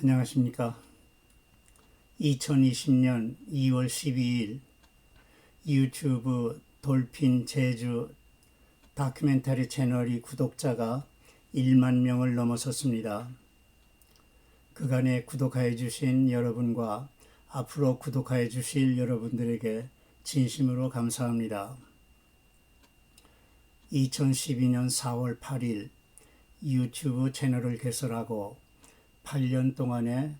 안녕하십니까. 2020년 2월 12일 유튜브 돌핀 제주 다큐멘터리 채널이 구독자가 1만 명을 넘어섰습니다. 그간에 구독하여 주신 여러분과 앞으로 구독하여 주실 여러분들에게 진심으로 감사합니다. 2012년 4월 8일 유튜브 채널을 개설하고 8년 동안에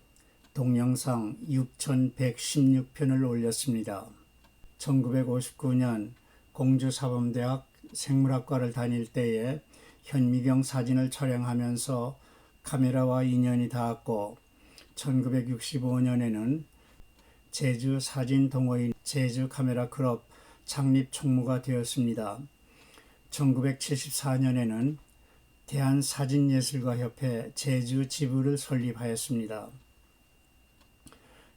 동영상 6,116편을 올렸습니다. 1959년 공주사범대학 생물학과를 다닐 때에 현미경 사진을 촬영하면서 카메라와 인연이 닿았고 1965년에는 제주 사진 동호인 제주 카메라 클럽 창립 총무가 되었습니다. 1974년에는 대한사진예술가협회 제주 지부를 설립하였습니다.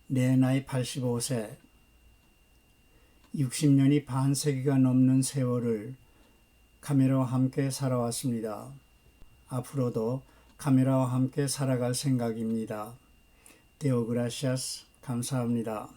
내 나이 85세, 60년이 반세기가 넘는 세월을 카메라와 함께 살아왔습니다. 앞으로도 카메라와 함께 살아갈 생각입니다. 데오그라시아스 감사합니다.